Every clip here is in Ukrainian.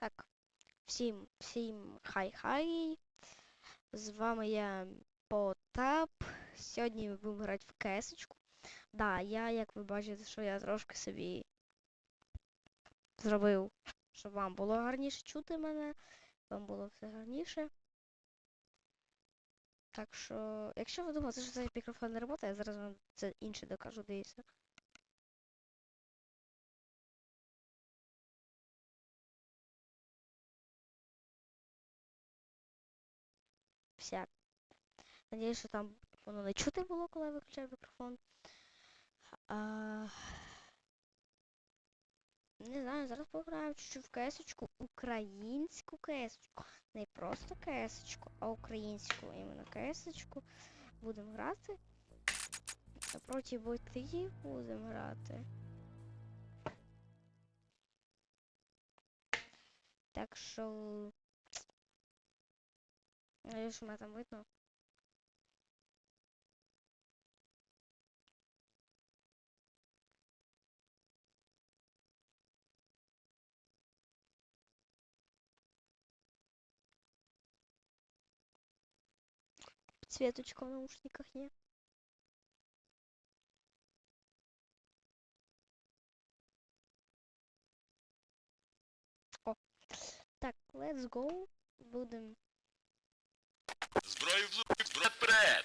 Так, всім, всім хай-хай. З вами я Потап. Сьогодні ми будемо грати в кесочку. Да, я, як ви бачите, що я трошки собі зробив, щоб вам було гарніше чути мене, вам було все гарніше. Так що, якщо ви думаєте, що цей мікрофон не працює, я зараз вам це інше докажу, дивіться. Всяк. Надіюсь, що там воно не чути було, коли я виключав мікрофон. А... Не знаю, зараз пограємо чуть-чуть в кесочку. Українську кесочку. Не просто кесочку, а українську іменно кесочку. Будемо грати. Проти ботів будемо грати. Так що Надеюсь, що мене там видно. Светочка в наушниках не. О. Так, let's go. Будем Зброю в зуб, зброю вперед!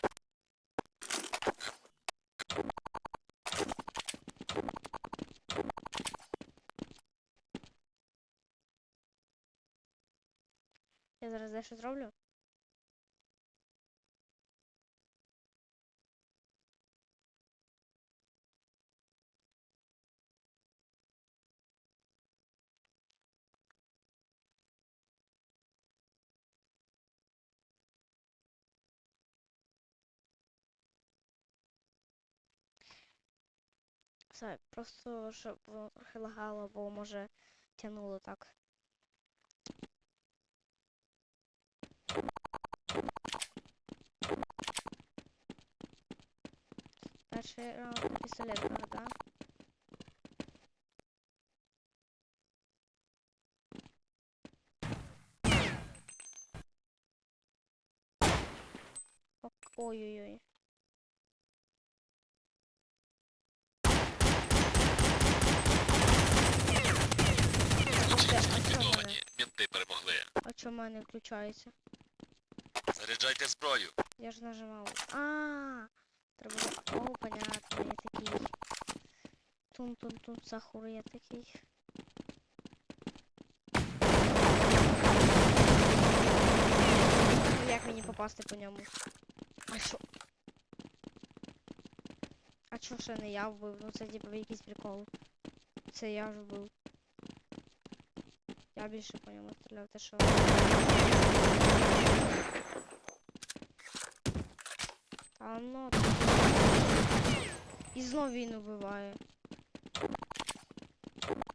Я зараз дещо зроблю. Все, просто щоб воно трохи лагало, бо може тянуло так. Перший раунд да? Ок- Ой-ой-ой. Оце, а чо в мене? Ліквідовані, мінти перемогли. А чо в мене включається? Заряджайте зброю. Я ж нажимав. А, треба. О, понятно, я такий. Тун-тун-тун, сахур я такий. Ну, Як мені попасти по ньому? А що? А чо ще не я вбив? Ну це типу якийсь прикол. Це я ж вбив. Я більше по ньому стріляв, те що. А ну. І знов він убиває.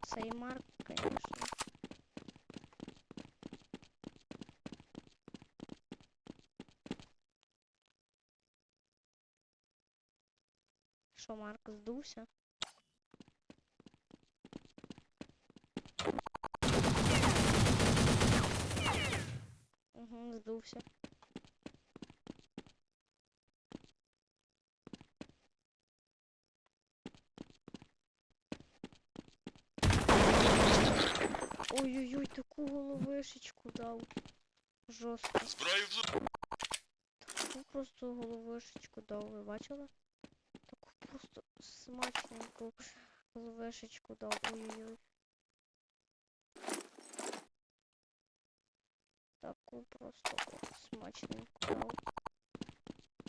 Цей Марк. Що, Марк здувся? Угу. Ой-ой-ой, таку головешечку дав. Жорстко. Зброю в зуб. Таку просто головешечку дав, ви бачили? Таку просто смачненьку головешечку дав. Ой-ой-ой. Таку просто смачненьку дав.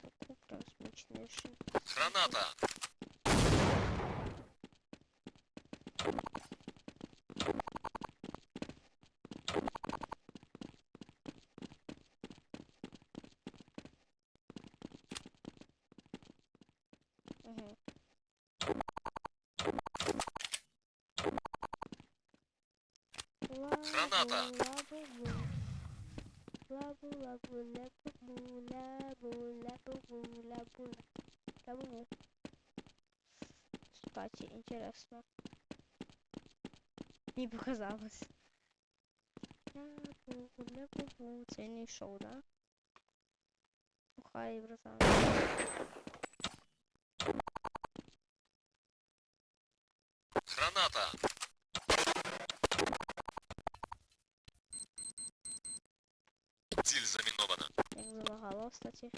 Таку прям смачнейшеньку. Граната. Угу. Граната. Не показалось. Ля-бу-ля-бу-бу. Це він не йшов, да? Ну хай, братан. Кстати.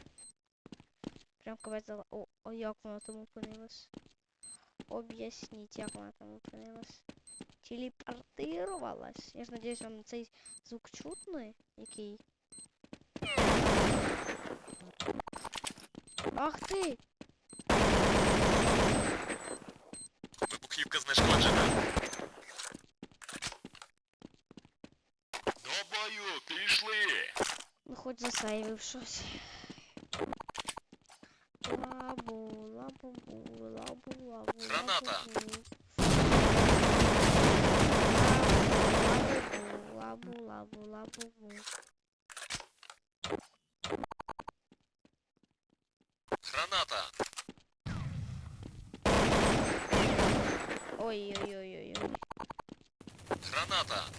Прям капець зала... О, о, як там опинилось? Об'ясніть, як вона там опинилась. Телепортировалась. Я ж надіюсь, вам цей звук чутний, який. Ах ти! Вибухівка знешкоджена. До бою, пішли! Ну хоч засейвив щось. Лабу, лабу, бу, лабу, лабу. Граната. Лабу, лабу, лабу, лабу, бу. Граната. Ой-ой-ой-ой-ой. Граната. Лабу,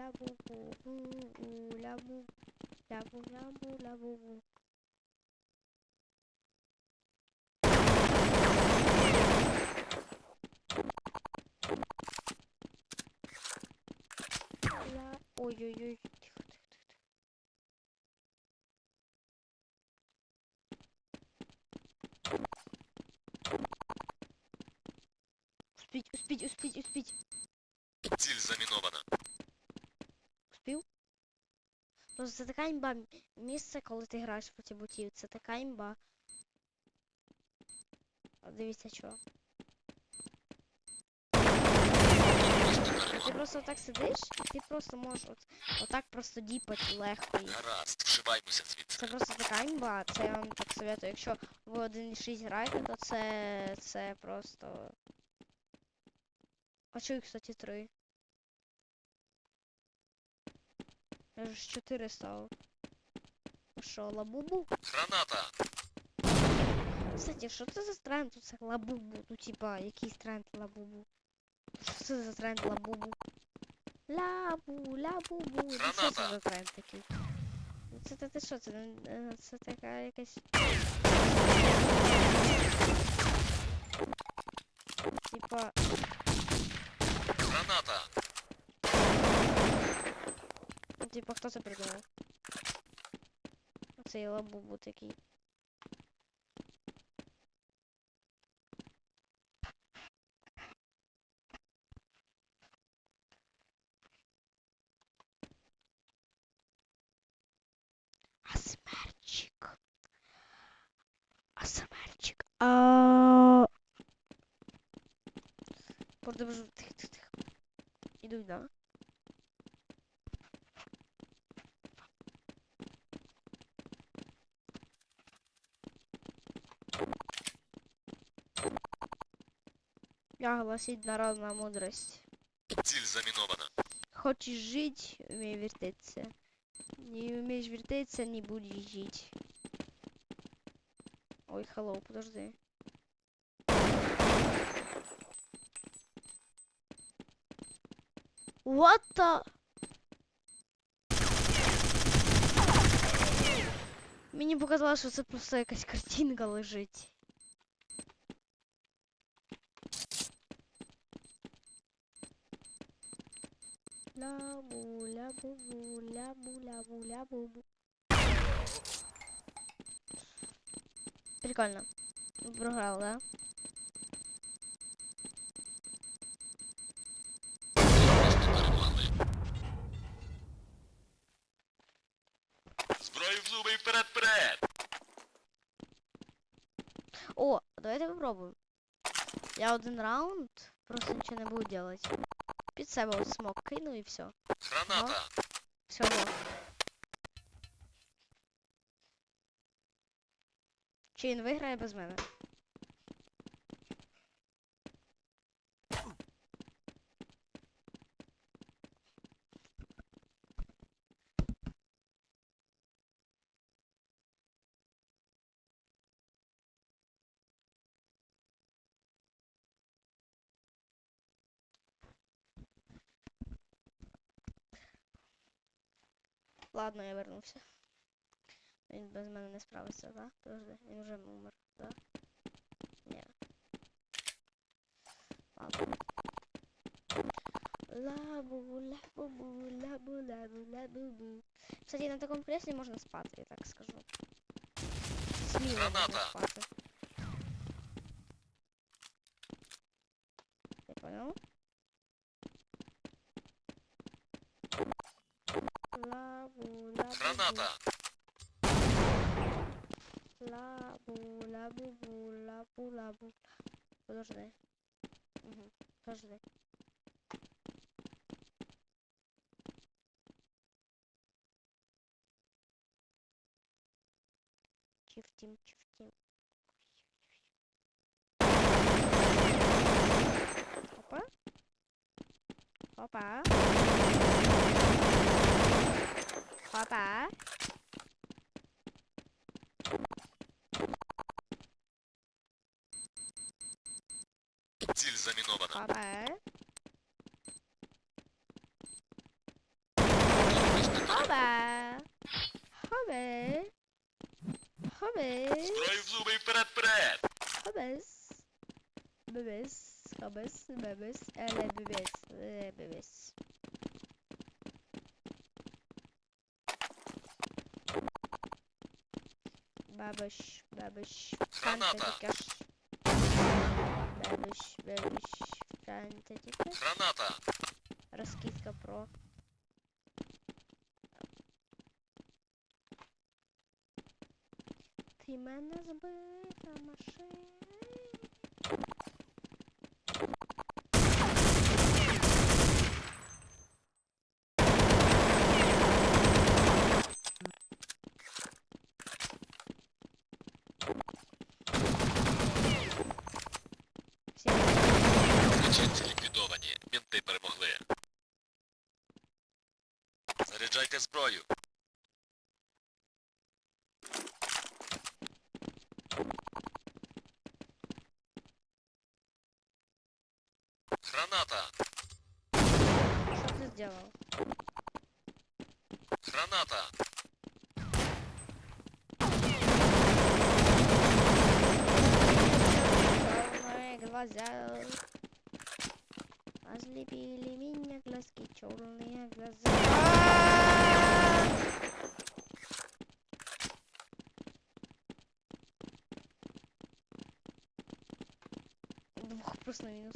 лябу, лябу, лябу, лябу, бу. Ла... Ой-ой-ой, тихо, тихо, тихо. Успіть, успіть, успіть, успіть. Ціль замінована. Успів? Ну, це така імба місце, коли ти граєш проти ботів. Це така імба. Дивіться що. Ти просто так сидиш, і ти просто можеш от, отак просто діпати легко. Гаразд, вшиваймося Це просто така імба, це я вам так советую. Якщо ви 1.6 граєте, то це, це просто. А чого їх, кстати, три? Я ж 4 став. Що, лабубу? Граната. Кстати, що це за тренд тут лабубу? Ну типа, якийсь тренд лабубу? Що це за тренд лабубу? Лабу, лабубу. Ну що це за тренд такий? Це, це, це що, це, це така якась... Типа, Граната. Типа, хто це придумав? Оцей лабубу такий. Асмерчик. Асмерчик. А... Продовжу. Тихо, тихо, тихо. Ідуть, да? Я гласить народна мудрость. Ціль замінована. Хочешь жить, умей вертеться. Не умеешь вертеться, не будешь жить. Ой, hello, подожди. What the? Мені показалось, що це просто якась картинка лежить. Бу, лабу, лабу, лабу, бу. Прикольно. Програл, да? Зброю в зуби і вперед-вперед! О, давайте попробуем. Я один раунд просто ничего не буду делать. Під себе от смок кину і все. Граната. Все, во. Чи він виграє без мене? Ладно, я вернувся. Він без мене не справиться, так? Подожди, він вже умер, так? Ні. Ладно. Лабу, лабу, лабу, лабу, лабу, бу. Кстати, на такому креслі можна спати, я так скажу. Сміло можна Граната. Лабу, лабу, Граната. Лабу, лабу, бу, лабу, лабу. Подожди. Угу. Подожди. Чифтим, чифтим. Опа. Опа. Опа. Ціль замінована. Опа. Вести перемогли. Опа. Хобе. Хобе. Зброю в зуби і вперед, вперед! Хобес. Бебес. Хобес. Бебес. Еле бебес. Еле бебес. Бабиш, бабиш, Граната. фантастикаш. Граната! Раскидка про. Ти мене збита машина. Всім Злочинці ліквідовані. Мінти перемогли. Заряджайте зброю. Граната! Що ти зробив? Граната! Черные глаза. Ослепили меня глазки, черные глаза. Двух просто минус.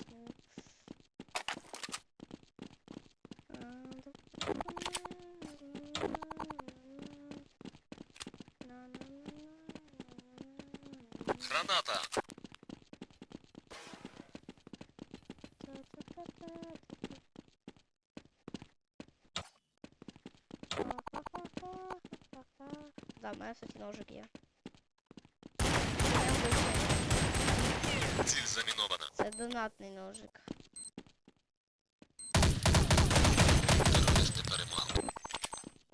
Граната! Да, в мене, кстати, ножик є. Ціль замінована. Це донатний ножик. Терористи.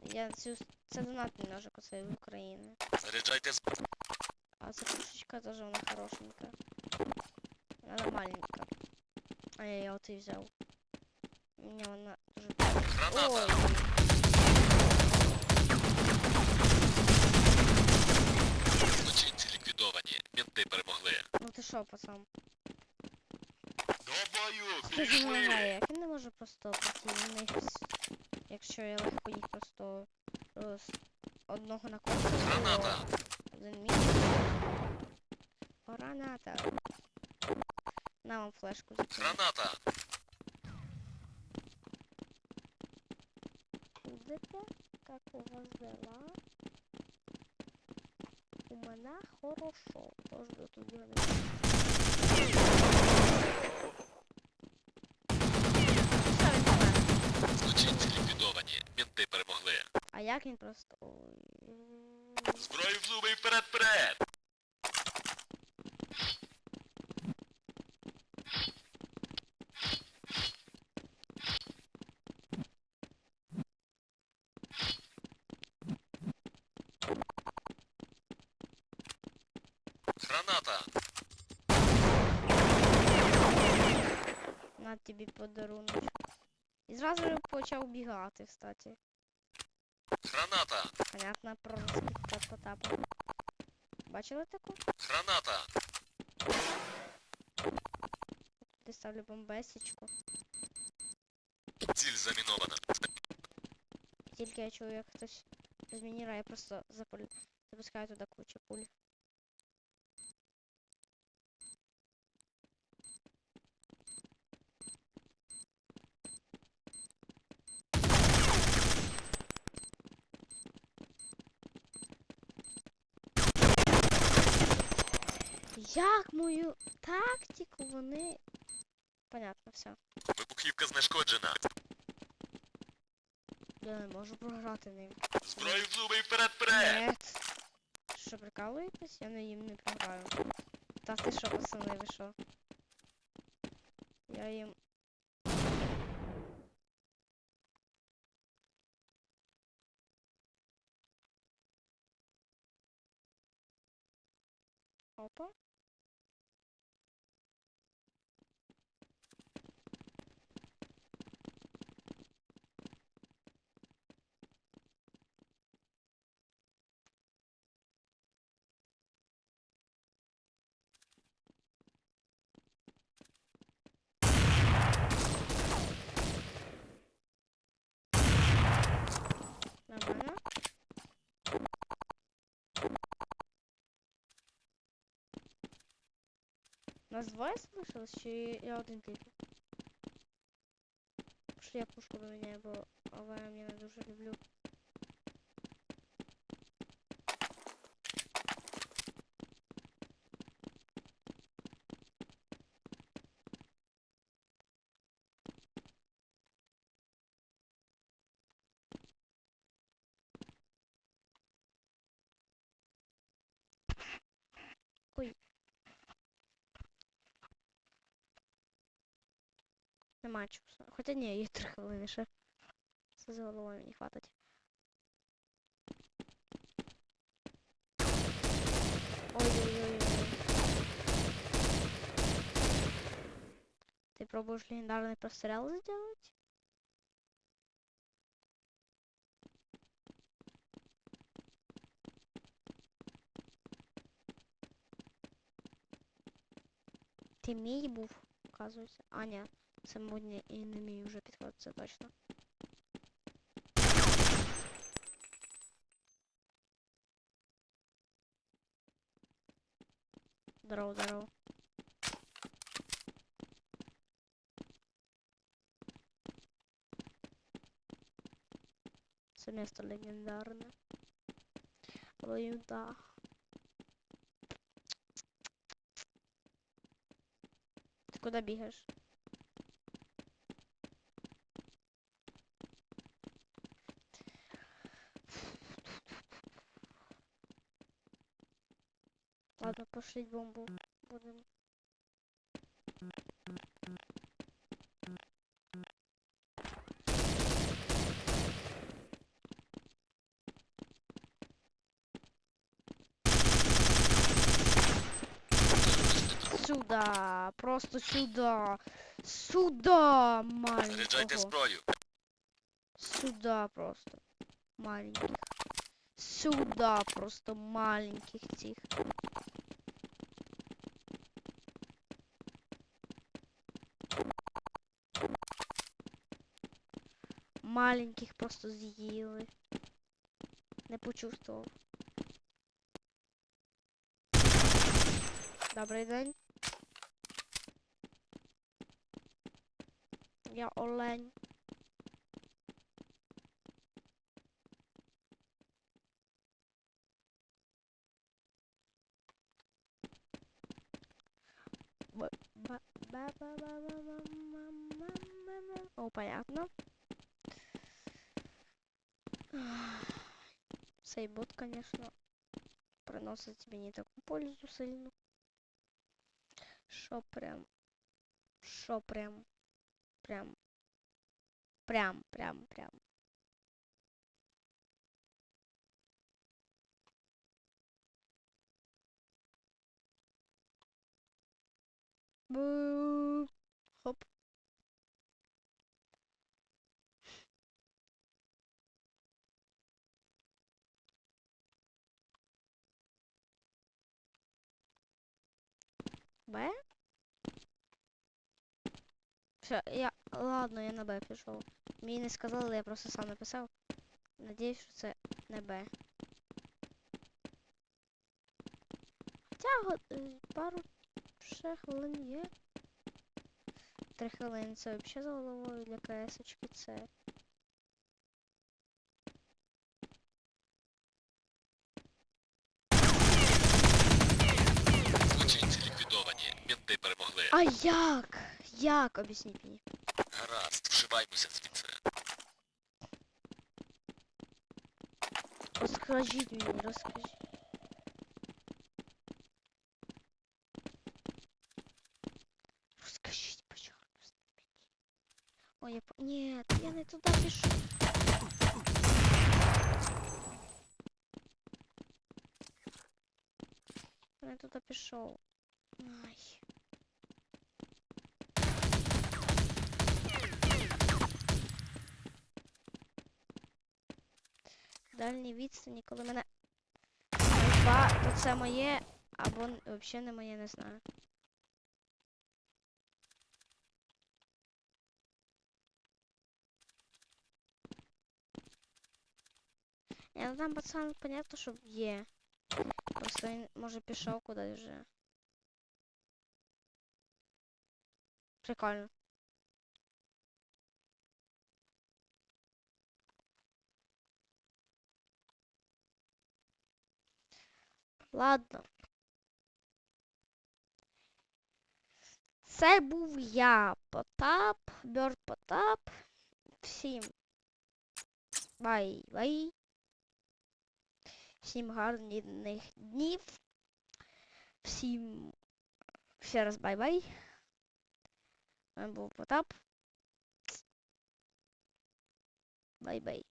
Я цю це донатний ножик оцей в Україні. Заряджайте зброю. А ця пушечка теж вона хорошенька. Вона маленька. А я її оцей взяв. Мені вона дуже. Граната! Ой! Злочинці ліквідовані. Мінти перемогли. Ну ти що, пацан? До бою! Скажи мене, як він не може просто в якщо я легко їх просто е, з одного на кожного. Граната! Один місяць. Граната. На вам флешку закину. Граната! Ходите, как у вас дела? У мене хорошо. Тож до тут не? Злочинці ліквідовані. Мінти перемогли. А як він просто. Зброю в зуби і вперед, вперед! Граната! На тобі подарунок. І зразу почав бігати, кстати. Граната! Понятно, про розкид Потапа. Бачили таку? Граната! Туди ставлю бомбесечку. Ціль замінована. Тільки я чую, як хтось змінює, я просто запуль... запускаю туди кучу пуль. Як мою тактику вони. Понятно, все. Вибухівка знешкоджена. Я не можу програти ним. Зброю в зуби і вперед-вперед! Нет. Що, прикалуєтесь? Я на їм не програю. Та ти що, пацани, ви що? Я їм. Опа. Нас двоє залишилось, чи я один тільки? Пошли я пушку поміняю, бо АВМ я не дуже люблю. Нема часу. Хоча ні, є три хвилини ще. Це з головою мені хватить. Ой-ой-ой. Ты пробуешь легендарный прострел сделать? Ти мій був, оказується. А, ні. Модні і не мій вже підход, це точно. Здорово, здорово. Це місто легендарне. Легенда. Ти куди бігаєш? Ладно, пошліть бомбу. Будем. Сюда, просто сюда, сюда, маленького, зброю. сюда просто, маленьких, сюда просто маленьких цих. Маленьких просто з'їли. Не почувствував. Добрий день. Я олень. Цей бот, конечно, приносит тебе не такую пользу сильно. Шо прям, шо прям, прям, прям, прям, прям. Бу. Б? Все, я. Ладно, я на Б пішов. Мені не сказали, я просто сам написав. Надіюсь, що це не Б. Хоча е, пару ще хвилин є. Три хвилини це взагалі за головою для КС-очки це. А як? Як? Об'ясніть мені. Гаразд, вшиваймося звідси. Розкажіть мені, розкажіть. Розкажіть, пожалуйста, мені. Ой, я... по- Ні, я не туди пішов. Я не туди пішов. Ай. Дальні відстані, коли мене Два, то це моє, або взагалі не моє, не знаю. Я ну там пацан, понятно, що є. Просто він, може, пішов кудись вже. Прикольно. Ладно. Це був я, Потап, Бёрд Потап. Всім бай-бай. Всім гарних днів. Всім ще раз бай-бай. Був Потап. Бай-бай.